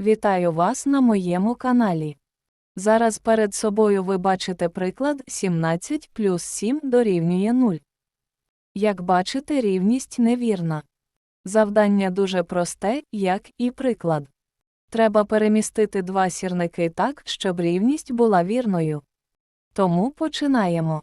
Вітаю вас на моєму каналі. Зараз перед собою ви бачите приклад 17 плюс 7 дорівнює 0. Як бачите, рівність невірна. Завдання дуже просте, як і приклад. Треба перемістити два сірники так, щоб рівність була вірною. Тому починаємо.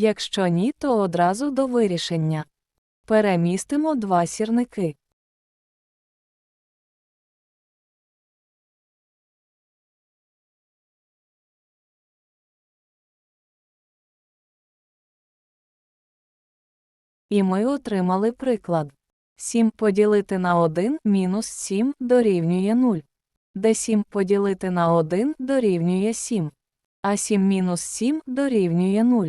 Якщо ні, то одразу до вирішення. Перемістимо два сірники. І ми отримали приклад. 7 поділити на 1 мінус 7 дорівнює 0. Де 7 поділити на 1 дорівнює 7. А 7 мінус 7 дорівнює 0.